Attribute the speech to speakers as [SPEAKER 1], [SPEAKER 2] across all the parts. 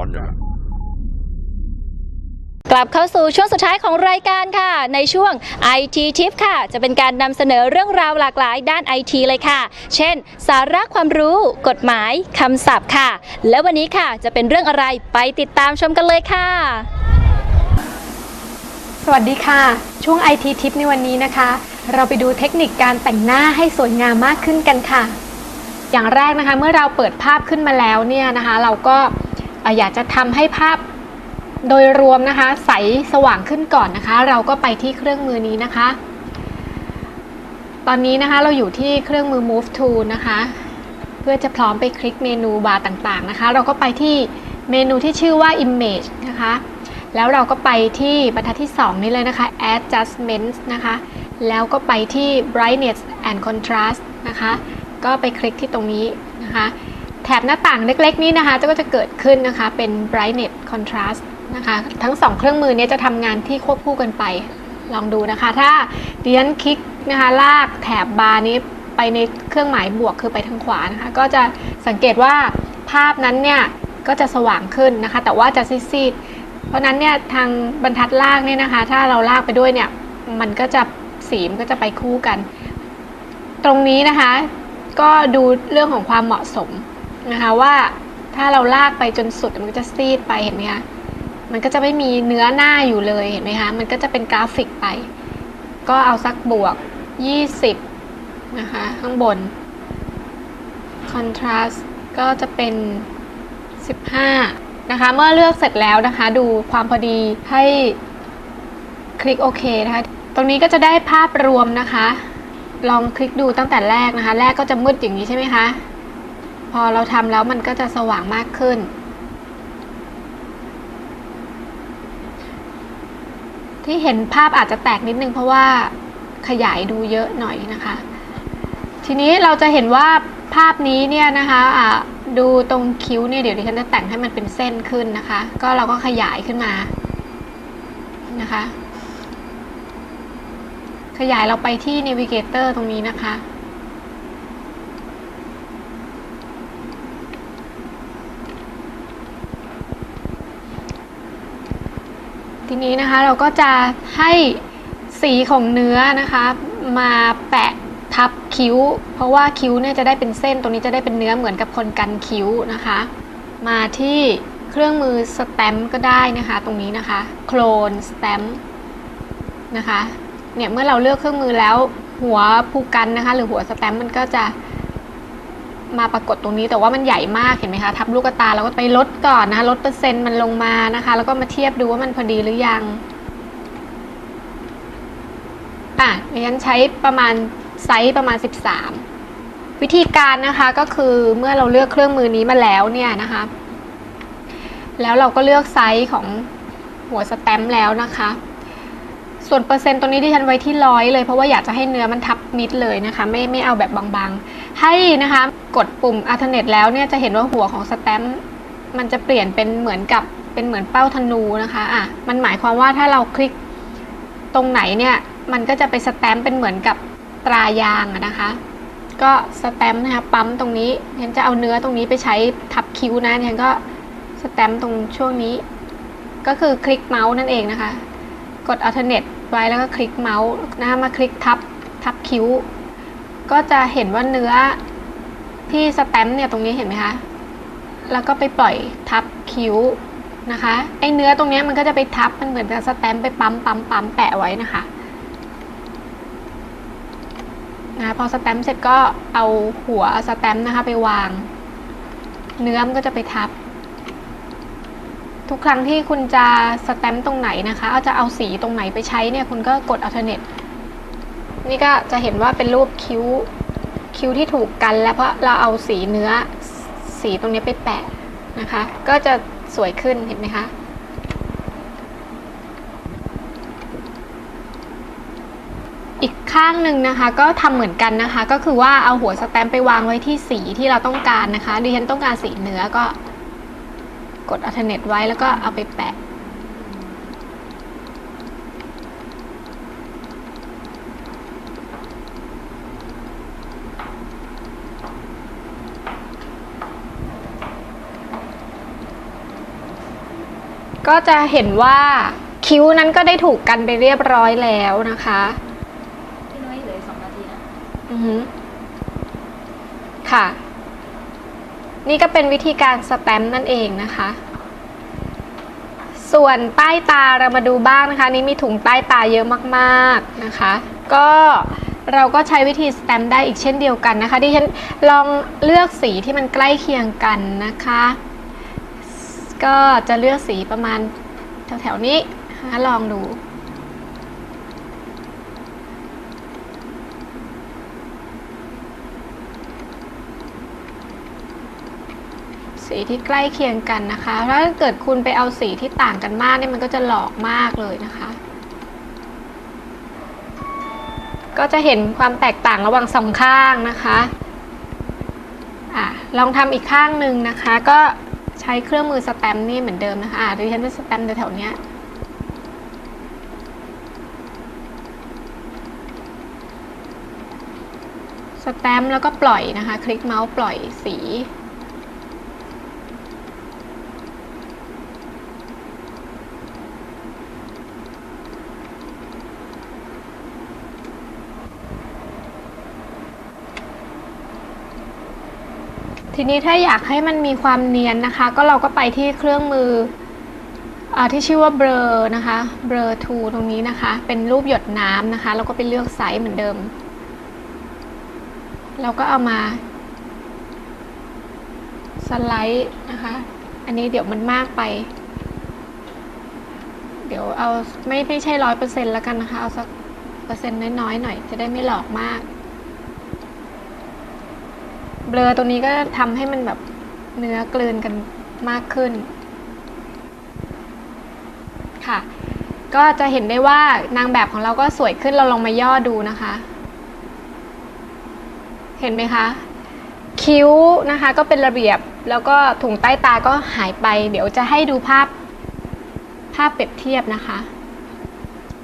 [SPEAKER 1] อนอย่างนั้น
[SPEAKER 2] กลับเข้าสู่ช่วงสุดท้ายของรายการค่ะ ในช่วง IT Tip ค่ะ จะเป็นการนำเสนอเรื่องราวหลากหลายด้าน IT เลยค่ะ เช่น สาระความรู้ กฎหมายคำศัพท์ค่ะ และวันนี้ค่ะจะเป็นเรื่องอะไรไปติดตามชมกันเลยค่ะ
[SPEAKER 3] สวัสดีค่ะ ช่วง IT Tip ในวันนี้นะคะ เราไปดูเทคนิคการแต่งหน้าให้สวยงามมากขึ้นกันค่ะ อย่างแรกนะคะ เมื่อเราเปิดภาพขึ้นมาแล้วเนี่ยนะคะ เราก็เอยากจะทำให้ภาพโดยรวมนะคะ ใสสว่างขึ้นก่อนนะคะ เราก็ไปที่เครื่องมือนี้นะคะ ตอนนี้นะคะเราอยู่ที่เครื่องมือ Move Tool นะคะ เพื่อจะพร้อมไปคลิกเมนูบาร์ต่างๆนะคะ เราก็ไปที่เมนูที่ชื่อว่า Image นะคะ แล้วเราก็ไปที่บรรทัดที่ 2 นี้เลยนะคะ Adjustments นะคะ แล้วก็ไปที่ Brightness and Contrast นะคะ ก็ไปคลิกที่ตรงนี้นะคะ แถบหน้าต่างเล็กๆ นี้นะคะก็จะเกิดขึ้นนะคะเป็น Brightness Contrast นะคะทั้ง 2 เครื่องมือนี้จะทำงานที่ควบคู่กันไป ลองดูนะคะ ถ้าเดิฉันคลิกนะคะลากแถบบาร์นี้ไปในเครื่องหมายบวกคือไปทางขวานะคะ ก็จะสังเกตว่าภาพนั้นเนี่ยก็จะสว่างขึ้นนะคะ แต่ว่าจะซีดๆเพราะนั้นเนี่ยทางบรรทัดล่างเนี่ยนะคะ ถ้าเราลากไปด้วยเนี่ยมันก็จะสีมนก็จะไปคู่กัน ตรงนี้นะคะ ก็ดูเรื่องของความเหมาะสม นะคะว่าถ้าเราลากไปจนสุดมันก็จะซีดไปเห็นไหมคะมันก็จะไม่มีเนื้อหน้าอยู่เลยเห็นไหมคะมันก็จะเป็นกราฟิกไป ก็เอาสักบวก 20 นะคะ ข้างบน contrast ก็จะเป็น 15 นะคะ เมื่อเลือกเสร็จแล้วนะคะ ดูความพอดีให้คลิกโอเคนะคะ ตรงนี้ก็จะได้ภาพรวมนะคะ ลองคลิกดูตั้งแต่แรกนะคะ แรกก็จะมืดอย่างนี้ใช่ไหมคะ พอเราทำแล้วมันก็จะสว่างมากขึ้น ที่เห็นภาพอาจจะแตกนิดนึงเพราะว่าขยายดูเยอะหน่อยนะคะ ทีนี้เราจะเห็นว่าภาพนี้เนี่ยนะคะะดูตรงคิ้วเนี่ยเดี๋ยวดิฉันจะแต่งให้มันเป็นเส้นขึ้นนะคะ ก็เราก็ขยายขึ้นมานะคะ ขยายเราไปที่ Navigator ตรงนี้นะคะ ทีนี้นะคะเราก็จะให้สีของเนื้อนะคะ มาแปะทับคิ้ว เพราะว่าคิ้วเนี่ยจะได้เป็นเส้นตรงนี้จะได้เป็นเนื้อเหมือนกับคนกันคิ้วนะคะ มาที่เครื่องมือสแตมป์ก็ได้นะคะ ตรงนี้นะคะโคลนสแตมป์นะคะเนี่ยเมื่อเราเลือกเครื่องมือแล้วหัวผูกกันนะคะ หรือหัวสแตมป์มันก็จะ มาปรากฏตรงนี้แต่ว่ามันใหญ่มากเห็นไหมคะทับลูกตาเราก็ไปลดก่อนนะคะลดเปอร์เซ็นต์มันลงมานะคะ แล้วก็มาเทียบดูว่ามันพอดีหรือยังอะดิฉันใช้ประมาณไซส์ประมาณ 13 วิธีการนะคะก็คือเมื่อเราเลือกเครื่องมือนี้มาแล้วเนี่ยนะคะ แล้วเราก็เลือกไซส์ของหัวสแตมป์แล้วนะคะ ส่วนเปอร์เซ็นต์ตรงนี้ที่ฉันไว้ที่ร้อยเลยเพราะว่าอยากจะให้เนื้อมันทับมิดเลยนะคะ ไม่ไม่เอาแบบบางๆ ให้นะคะกดปุ่ม alternate แล้วเนี่ยจะเห็นว่าหัวของสแตมป์มันจะเปลี่ยนเป็นเหมือนกับเป็นเหมือนเป้าธนูนะคะอะมันหมายความว่าถ้าเราคลิกตรงไหนเนี่ยมันก็จะไปสแตมป์เป็นเหมือนกับตรายางนะคะ ก็สแตมป์นะคะปั๊มตรงนี้ฉันจะเอาเนื้อตรงนี้ไปใช้ทับคิ้วนะฉันก็สแตมป์ตรงช่วงนี้ ก็คือคลิกเมาส์นั่นเองนะคะ กด alternate ไว้แล้วก็คลิกเมาส์นะคะมาคลิกทับทับคิ้ว ก็จะเห็นว่าเนื้อที่สแตมป์เนี่ยตรงนี้เห็นไหมคะแล้วก็ไปปล่อยทับคิ้วนะคะไอเนื้อตรงนี้มันก็จะไปทับมันเหมือนกับสแตมป์ไปปั๊มปั๊มปั๊มแปะไว้นะคะนะพอสแตมป์เสร็จก็เอาหัวสแตมป์นะคะไปวาง เนื้อมันก็จะไปทับ ทุกครั้งที่คุณจะสแตมป์ตรงไหนนะคะเอาจะเอาสีตรงไหนไปใช้เนี่ยคุณก็กด alternate นี่ก็จะเห็นว่าเป็นรูปคิ้วคิ้วที่ถูกกัน แล้วเพราะเราเอาสีเนื้อสีตรงนี้ไปแปะนะคะ ก็จะสวยขึ้นเห็นไหมคะอีกข้างหนึ่งนะคะก็ทำเหมือนกันนะคะ ก็คือว่าเอาหัวสแตมป์ไปวางไว้ที่สีที่เราต้องการนะคะดิฉันต้องการสีเนื้อก็ กด alternate ไว้แล้วก็เอาไปแปะ ก็จะเห็นว่าคิ้วนั้นก็ได้ถูกกันไปเรียบร้อยแล้วนะคะ
[SPEAKER 2] พี่น้อยเหลือสองนาทีนะ
[SPEAKER 3] อือฮึค่ะ นี่ก็เป็นวิธีการสแตมป์นั่นเองนะคะ ส่วนใต้ตาเรามาดูบ้างนะคะ นี่มีถุงใต้ตาเยอะมากๆนะคะ ก็เราก็ใช้วิธีสแตมป์ได้อีกเช่นเดียวกันนะคะที่ฉันลองเลือกสีที่มันใกล้เคียงกันนะคะ ก็จะเลือกสีประมาณแถวๆนี้นะคะลองดู ที่ใกล้เคียงกันนะคะ ถ้าเกิดคุณไปเอาสีที่ต่างกันมากเนี่ยมันก็จะหลอกมากเลยนะคะ ก็จะเห็นความแตกต่างระหว่างสองข้างนะคะอะลองทำอีกข้างหนึ่งนะคะ ก็ใช้เครื่องมือสแตมป์นี่เหมือนเดิมนะคะอะดิฉันจะสแตมป์แถวๆเนี้ยสแตมป์แล้วก็ปล่อยนะคะ คลิกเมาส์ปล่อยสี ทีนี้ถ้าอยากให้มันมีความเนียนนะคะ ก็เราก็ไปที่เครื่องมืออที่ชื่อว่าเบลอนะคะเบลอทูตรงนี้นะคะ เป็นรูปหยดน้ำนะคะแล้วก็ไปเลือกไซส์เหมือนเดิม เราก็เอามาสไลด์นะคะ อันนี้เดี๋ยวมันมากไป เดี๋ยวเอาไม่ไม่ใช่ร้อยเปอร์เซ็นต์แล้วกันนะคะ เอาสักเปอร์เซ็นต์น้อยๆหน่อย จะได้ไม่หลอกมาก เบลอตัวนี้ก็ทำให้มันแบบเนื้อกลืนกันมากขึ้น ค่ะ ก็จะเห็นได้ว่านางแบบของเราก็สวยขึ้นเราลองมาย่อดูนะคะ เห็นไหมคะ คิ้วนะคะ ก็เป็นระเบียบแล้วก็ถุงใต้ตาก็หายไป เดี๋ยวจะให้ดูภาพภาพเปรียบเทียบนะคะ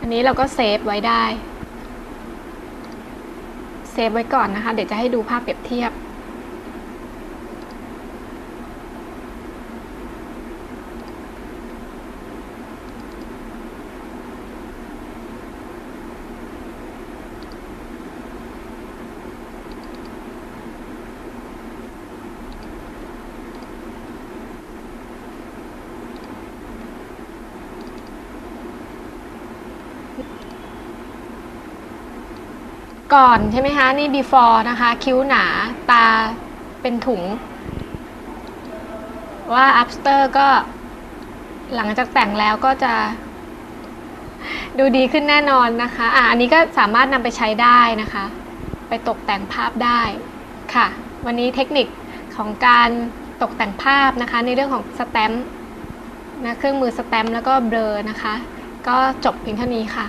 [SPEAKER 3] อันนี้เราก็เซฟไว้ได้ เซฟไว้ก่อนนะคะ เดี๋ยวจะให้ดูภาพเปรียบเทียบ ก่อนใช่ไหมคะ นี่ before นะคะ คิ้วหนาตาเป็นถุง ว่า after ก็หลังจากแต่งแล้วก็จะ ดูดีขึ้นแน่นอนนะคะอะอันนี้ก็สามารถนำไปใช้ได้นะคะ ไปตกแต่งภาพได้ค่ะ วันนี้เทคนิคของการตกแต่งภาพนะคะ ในเรื่องของสแตมป์นะเครื่องมือสแตมป์แล้วก็เบลอนะคะ ก็จบเพียงเท่านี้ค่ะ